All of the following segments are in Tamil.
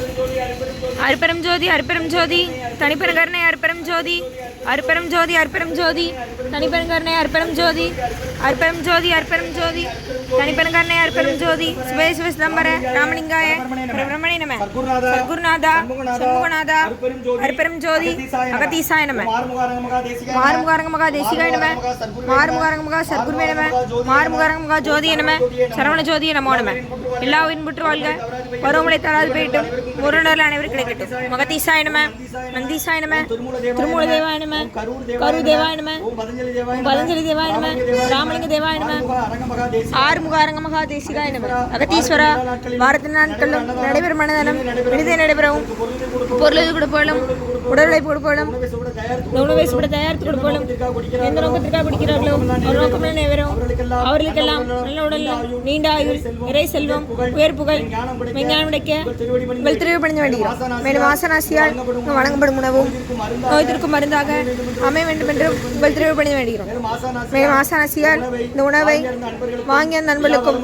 gol, gol. அருப்பெரும் ஜோதி அருப்பெரும் ஜோதி தனிப்பெருங்கருணை அருப்பெரும் ஜோதி அருப்பெரும் ஜோதி அருப்பெரும் ஜோதி தனிப்பெருங்கருணை அருப்பெரும் ஜோதி அருப்பெரும் ஜோதி அருப்பெரும் ஜோதி தனிப்பெருங்கருணை அருப்பெரும் ஜோதி சுபே சிவ சிதம்பர ராமலிங்காய பிரமணி நம. சர்க்குருநாதா, சர்க்குருநாதா சண்முகநாதா அருப்பெரும் ஜோதி அகதீசாய நம. மாறுமுகாரங்க மகா தேசிகாய நம. மாறுமுகாரங்க மகா சர்க்குருமே நம. மாறுமுகாரங்க மகா ஜோதி நம. சரவண ஜோதி நமோ நம. எல்லா உயின்புற்று வாழ்க. பருவமழை தராது போயிட்டும். முருணர்கள் அனைவரும் கிடைக்கட்டும் மகதீசாய நம நந்தீசாய நம திருமூல தேவாய நம கரு தேவாய நம பதஞ்சலி தேவாய நம. ராமலிங்க தேவாய நம ஆறுமுக அரங்க மகா தேசிகாய ஆறுமுக அரங்க நம அகத்தீஸ்வரா வாரத்து நாட்களும் நடைபெறும் மனதனம் விடுதலை நடைபெறவும் பொருளது கொடுப்போலும் உடலை கொடுப்போலும் சுவட தயார் இந்த உணவை சுட தயாரித்து கொடுப்போம் எந்த நோக்கத்திற்காக குடிக்கிறார்களோ அவர் நோக்கம் நேவரும் அவர்களுக்கெல்லாம் நல்ல உடல் நீண்ட ஆயுள் இறை செல்வம் உயர் புகழ் விஞ்ஞானம் உடைக்க உங்கள் திருவி பணிஞ்ச வேண்டுகிறோம் மேலும் ஆசனாசியால் இங்கு வழங்கப்படும் உணவும் நோய் திருக்கும் மருந்தாக அமைய வேண்டும் என்று உங்கள் திருவி பணிஞ்ச வேண்டுகிறோம் மேலும் ஆசனாசியால் இந்த உணவை வாங்கிய நண்பர்களுக்கும்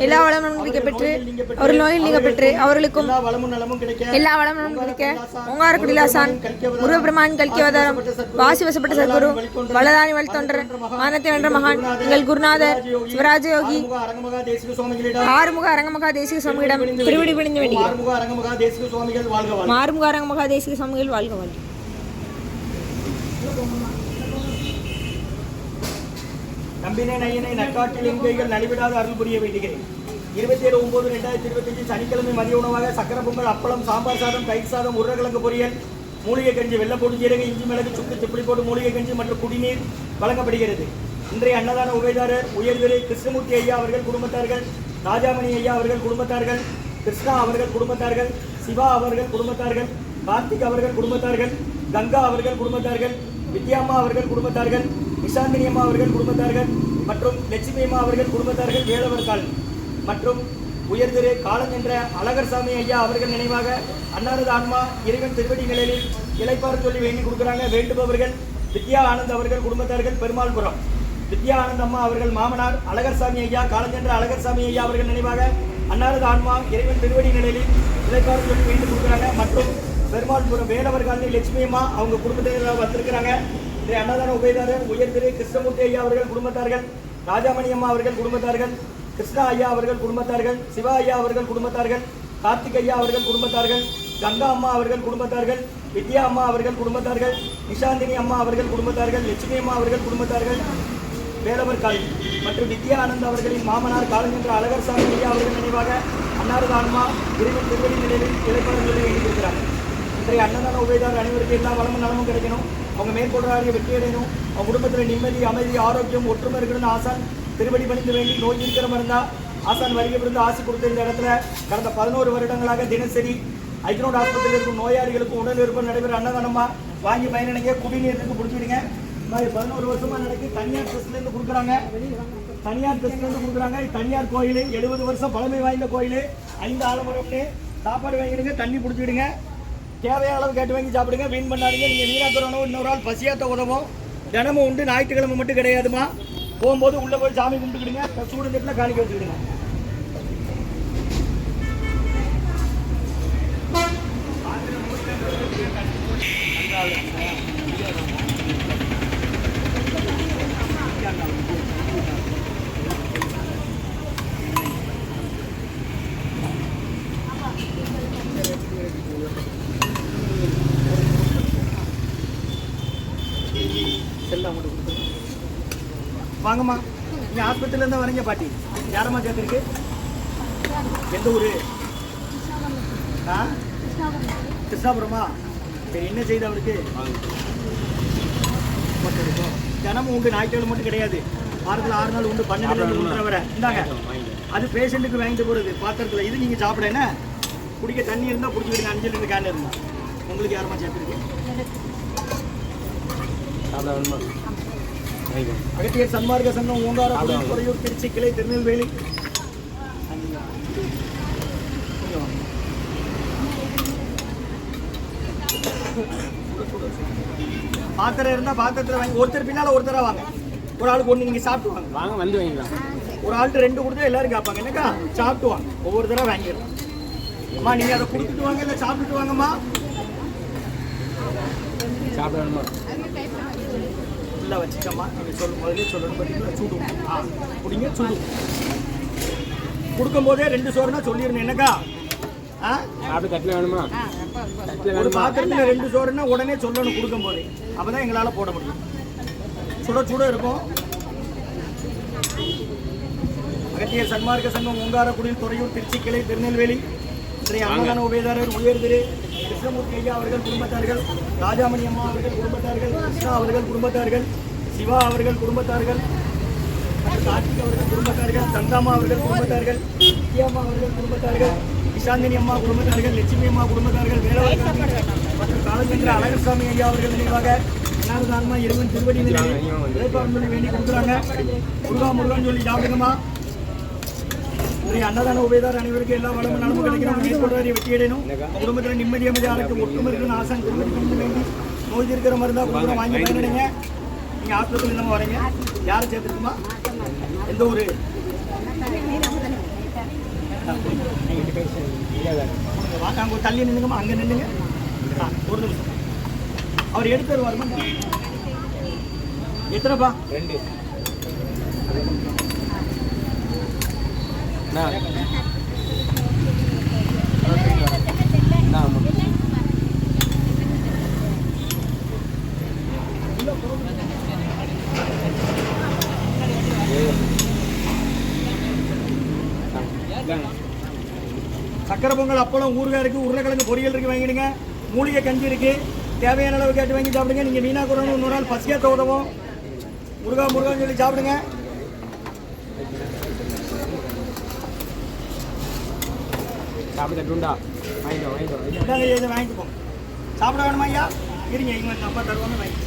எல்லா வளமும் கிடைக்க பெற்று ஒரு நோயில் நீங்க பெற்று அவர்களுக்கும் எல்லா வளமும் கிடைக்க எல்லா வளமும் கிடைக்க ஓங்காரக்குடிலாசான் முருகபிரமான் கல்கியவதாரம் வாசி வசப்பட்ட சத்குரு வலதானி வழித்தொண்டர் மானத்தை வென்ற மகான் எங்கள் குருநாதர் சிவராஜ யோகி ஆறுமுக அரங்கமகா தேசிக சுவாமியிடம் திருவிடி பிணிந்து வேண்டிய ஆறுமுக அரங்கமகா தேசிக சுவாமிகள் வாழ்க வாழ்க நம்பினை நையனை நக்காட்டில் எங்கைகள் நலிவிடாத அருள் புரிய வேண்டுகிறேன் இருபத்தி ஏழு ஒன்பது ரெண்டாயிரத்தி இருபத்தஞ்சு சனிக்கிழமை மதிய உணவாக சக்கர பொங்கல் அப்பளம் சாம்பார் சாதம் தயிர் சாதம் உருளைக்கிழங்கு பொரியல் மூலிகை கஞ்சி வெள்ளப்பொடி ஜீரக இஞ்சி மிளகு சுக்கு திப்பிலி போட்டு மூலிகை கஞ்சி மற்றும் குடிநீர் வழங்கப்படுகிறது. இன்றைய அன்னதான உபயதாரர் உயர்திரு கிருஷ்ணமூர்த்தி ஐயா அவர்கள் குடும்பத்தார்கள் ராஜாமணி ஐயா அவர்கள் குடும்பத்தார்கள் கிருஷ்ணா அவர்கள் குடும்பத்தார்கள் சிவா அவர்கள் குடும்பத்தார்கள் கார்த்திக் அவர்கள் குடும்பத்தார்கள் கங்கா அவர்கள் குடும்பத்தார்கள் வித்யாம்மா அவர்கள் குடும்பத்தார்கள் நிஷாந்தினி அம்மா அவர்கள் குடும்பத்தார்கள் மற்றும் லட்சுமி அம்மா அவர்கள் குடும்பத்தார்கள் வேலவர் மற்றும் உயர் உயர்திரு காலஞ்சென்ற அழகர் அழகர்சாமி ஐயா அவர்கள் நினைவாக அன்னாரது ஆன்மா இறைவன் திருவடி நிலையில் இழைப்பார் சொல்லி வேண்டி கொடுக்குறாங்க. வேண்டுபவர்கள் வித்யா ஆனந்த் அவர்கள் குடும்பத்தார்கள் பெருமாள்புரம். வித்யா ஆனந்த் அம்மா அவர்கள் மாமனார் அழகர்சாமி ஐயா காலஞ்சென்ற அழகர்சாமி ஐயா அவர்கள் நினைவாக அன்னாரது ஆன்மா இறைவன் திருவடி நிலையில் இளைப்பாறு சொல்லி வேண்டி கொடுக்குறாங்க. மற்றும் பெருமாள்புரம் வேலவர் காலனி லட்சுமி அம்மா அவங்க குடும்பத்தினர் வந்திருக்கிறாங்க. இன்றைய அன்னதான உபயதாரர் உயர் திரு கிருஷ்ணமூர்த்தி ஐயா அவர்கள் குடும்பத்தார்கள் ராஜாமணி அம்மா அவர்கள் குடும்பத்தார்கள் கிருஷ்ணா ஐயா அவர்கள் குடும்பத்தார்கள் சிவா ஐயா அவர்கள் குடும்பத்தார்கள் கார்த்திக் ஐயா அவர்கள் குடும்பத்தார்கள் கங்கா அம்மா அவர்கள் குடும்பத்தார்கள் வித்யா அம்மா அவர்கள் குடும்பத்தார்கள் நிஷாந்தினி அம்மா அவர்கள் குடும்பத்தார்கள் லட்சுமி அம்மா அவர்கள் குடும்பத்தார்கள் வேலவர் காலனி மற்றும் வித்யா ஆனந்த் அவர்களின் மாமனார் காலம் என்ற அழகர் சாமி ஐயா அவர்கள் நினைவாக அன்னாரது ஆன்மா இறைவன் திருவடி நிலையில் இழைப்பாளர் சொல்லி இன்றைய அன்னதான உபயதார் அனைவருக்கும் எல்லா வளமும் நலமும் கிடைக்கணும். அவங்க மேற்கொள்றாங்க வெற்றி அடையணும் அவங்க குடும்பத்தில் நிம்மதி அமைதி ஆரோக்கியம் ஒற்றுமை இருக்கணும்னு ஆசான் திருவடி பணிந்து வேண்டி நோய் இருக்கிற இருந்தால் ஆசான் வருகை விருந்து ஆசை கொடுத்த இடத்துல கடந்த பதினோரு வருடங்களாக தினசரி ஐக்னோட் ஆஸ்பத்திரியில் இருக்கும் நோயாளிகளுக்கும் உடல் விருப்பம் நடைபெற அன்னதானமாக வாங்கி பயனடைங்க குடிநீருக்கு பிடிச்சிடுங்க இந்த மாதிரி பதினோரு வருஷமாக நடக்கு தனியார் ட்ரஸ்ட்ல கொடுக்குறாங்க. தனியார் ட்ரஸ்ட்ல கொடுக்குறாங்க. தனியார் கோயில் எழுபது வருஷம் பழமை வாய்ந்த கோயில். ஐந்து ஆலமரம்னு சாப்பாடு வாங்கிடுங்க தண்ணி பிடிச்சிடுங்க தேவையான அளவு கேட்டு வாங்கி சாப்பிடுங்க வீண் பண்ணாதீங்க. நீங்கள் வீணாக்கிற இன்னொரு ஆள் பசியாத்த உதவும். தினமும் உண்டு ஞாயிற்றுக்கிழமை மட்டும் கிடையாதுமா. போகும்போது உள்ளே போய் சாமி கும்பிட்டுக்கிடுங்க சூடு தட்டில் காணிக்க வச்சுக்கிடுங்க செல்லா மட்டும் கொடுத்துருங்க. வாங்கம்மா. நீங்க ஆஸ்பத்திரியில இருந்தா வரீங்க பாட்டி. யாரம்மா சேர்த்துருக்கு எந்த ஊரு? ஆ? கிருஷ்ணாபுரமா? சரி என்ன செய்து அவருக்கு. தினமும் உண்டு ஞாயிற்றுக்கிழமை மட்டும் கிடையாது. வாரத்தில் ஆறு நாள் உண்டு இருந்து ஒன்றரை வரை இந்தாங்க. அது பேஷண்ட்டுக்கு வாங்கிட்டு போறது பாத்திரத்தில். இது நீங்க சாப்பிட என்ன? குடிக்க தண்ணி இருந்தால் குடிச்சுக்கிடுங்க அஞ்சு லிட்டர் கேன் இருந்தா. உங்களுக்கு யாரம்மா சேர்த்துருக்கு? அகத்தியர் சன்மார்க்க சங்கம் ஓங்கார குறையூர் திருச்சி கிளை திருநெல்வேலி. பாத்திரம் இருந்தா பாத்திரத்துல வாங்கி ஒருத்தர் பின்னால ஒருத்தரா வாங்க. ஒரு ஆளுக்கு ஒண்ணு நீங்க சாப்பிட்டு வாங்க. வாங்க வந்து வாங்கிக்கலாம் ஒரு ஆள்கிட்ட ரெண்டு கொடுத்தா எல்லாரும் கேட்பாங்க என்னக்கா? சாப்பிட்டு வாங்க. ஒவ்வொரு தடவை வாங்கிடலாம் அம்மா நீங்க அதை கொடுத்துட்டு வாங்க இல்லை சாப்பிட்டுட்டு வாங்கம்மா? சாப்பிடணுமா உள்ள வச்சுக்கம்மா. நீங்க சொல்ல முதல்ல சொல்லணும். பார்த்தீங்களா சுடும் ஆ குடிங்க சுடும் கொடுக்கும்போதே ரெண்டு சோறுனா சொல்லிடணும் என்னக்கா? ஆ? சாப்பிட்டு தட்டில் வேணுமா? தட்டில் ஒரு வேணுமா? பாத்திரத்துல ரெண்டு சோறுன்னா உடனே சொல்லணும் கொடுக்கும்போதே. அப்பதான் எங்களால போட முடியும். சுட சுட இருக்கும். அகத்தியர் சன்மார்க்க சங்கம் ஓங்காரக்குடியில் துறையூர் திருச்சி கிளை திருநெல்வேலி இன்றைய அன்னதான உபயதாரர் உயர் திரு கிருஷ்ணமூர்த்தி ஐயா அவர்கள் குடும்பத்தார்கள் ராஜாமணி அம்மா அவர்கள் குடும்பத்தார்கள் கிருஷ்ணா அவர்கள் குடும்பத்தார்கள் சிவா அவர்கள் குடும்பத்தார்கள் கார்த்திக் அவர்கள் குடும்பத்தார்கள் தந்தாமா அவர்கள் குடும்பத்தார்கள் வித்யாம்மா அவர்கள் குடும்பத்தார்கள் நிஷாந்தினி அம்மா குடும்பத்தார்கள் லட்சுமி அம்மா குடும்பத்தார்கள் வேளாண் மற்றும் காலச்சந்திர அழகர்சாமி ஐயா அவர்கள் நினைவாக அனாவதானமா இருவன் திருவடி வேண்டி கொடுக்குறாங்க. முருகா முருகான்னு சொல்லி சாப்பிடுங்கம்மா இன்றைய அன்னதான உபயதார் அனைவருக்கும் எல்லா வளமும் நலமும் கிடைக்கணும் மேற்கொள்வாரி வெற்றியிடணும் குடும்பத்தில் நிம்மதி ஆளுக்கு ஒட்டும இருக்கணும் ஆசான் திருமதி வேண்டி நோய் இருக்கிற மருந்தா கொடுக்குறோம் வாங்கி பயனடைங்க நீங்கள் ஆஸ்பத்திரி இல்லாமல் வரீங்க யாரை சேர்த்துருக்குமா எந்த ஊர் வாங்க அங்கே தள்ளி நின்னுங்கம்மா அங்கே நின்றுங்க ஆ ஒரு நிமிஷம் அவர் எடுத்துருவாருமா எத்தனைப்பா ரெண்டு சக்கரை பொங்கல் அப்பளம் ஊறுகாய் இருக்கு உருளைக்கிழங்கு பொரியல் இருக்கு வாங்கிடுங்க. மூலிகை கஞ்சி இருக்கு. தேவையான அளவு கேட்டு வாங்கி சாப்பிடுங்க. நீங்க வீணா குறவங்க இன்னொரு நாள் பசியா உதவும் முருகா முருகான்னு சொல்லி சாப்பிடுங்க. சாப்பிட்டு தட்டுண்டா வாங்கிக்கோ. இந்தாங்க ஐயா, இதை வாங்கிட்டு போங்க. சாப்பிட வேணுமா ஐயா? இருங்க இவங்க அப்பா தருவாங்க வாங்கி.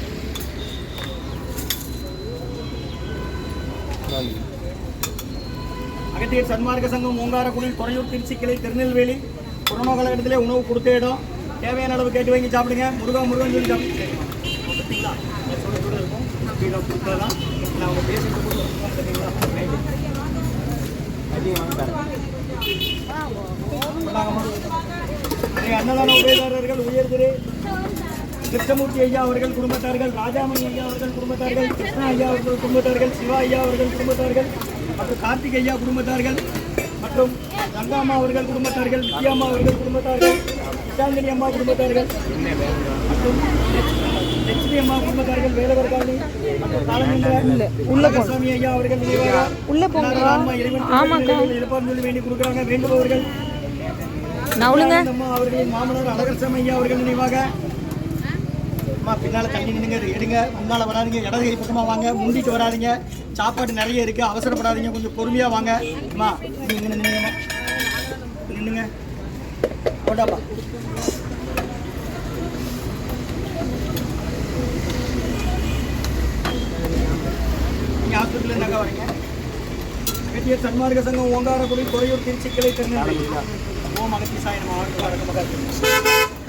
அகத்தியர் சன்மார்க்க சங்கம் ஓங்காரக்குடியில் துறையூர் திருச்சி கிளை திருநெல்வேலி கொரோனா காலகட்டத்திலே உணவு கொடுத்த இடம். தேவையான அளவு கேட்டு வாங்கி சாப்பிடுங்க. முருகா முருகன் சொல்லி சாப்பிடுங்க. பார்த்தீங்களா இருக்கும்? கொடுத்ததான். நான் அவங்க பேசிட்டு கூட பார்த்தீங்களா வாங்கி அன்னதான உபயதாரர்கள் உயர்திரு கிருஷ்ணமூர்த்தி ஐயா அவர்கள் குடும்பத்தார்கள் ராஜாமணி ஐயா அவர்கள் குடும்பத்தார்கள் கிருஷ்ணா ஐயா அவர்கள் குடும்பத்தார்கள் சிவா ஐயா அவர்கள் குடும்பத்தார்கள் மற்றும் கார்த்திக் ஐயா குடும்பத்தார்கள் மற்றும் ரங்காமா அவர்கள் குடும்பத்தார்கள் வித்யாமா அவர்கள் குடும்பத்தார்கள் நிஷாந்தினி அம்மா குடும்பத்தார்கள் மற்றும் லட்சுமி அம்மா குடும்பத்தார்கள் வேலவர் காலனி மற்றும் காலமேந்திர ஐயா அவர்கள் நினைவாக உள்ள போங்க. ஆன்மா இறைவன் ஆமாக்கா. எழுப்பான்னு வேண்டி கொடுக்குறாங்க வேண்டுபவர்கள் நவுளுங்க அம்மா அவர்களின் மாமனார் அழகர் ஐயா அவர்கள் நினைவாக அம்மா பின்னால் தள்ளி நின்னுங்க எடுங்க. முன்னால் வராதிங்க. இடது கை பக்கமா வாங்க. முந்திட்டு வராதீங்க. சாப்பாடு நிறைய இருக்குது அவசரப்படாதீங்க. கொஞ்சம் பொறுமையாக வாங்க. அம்மா நீங்க இங்க நின்னுங்கம்மா நின்னுங்க கொண்டாப்பா நீங்க ஹாஸ்பிட்டல் இருந்தாங்க வரீங்க? அகத்திய சன்மார்க்க சங்கம் ஓங்காரக்குடி குறையூர் திருச்சி கிளை திருநெல்வேலி ஓம் அகத்தி சாய் நம்ம வாழ்க்கை வரக்க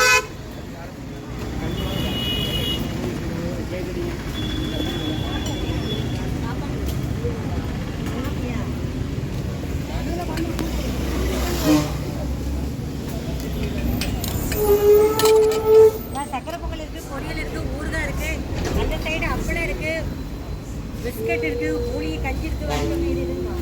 சக்கரை பொங்கல் இருக்கு பொரியல் இருக்கு ஊறுகாய் இருக்கு அந்த சைடு அப்பளம் இருக்கு பிஸ்கட் இருக்குது மூலிகை கஞ்சி இருக்குது வறுத்த மீன் இருக்குமா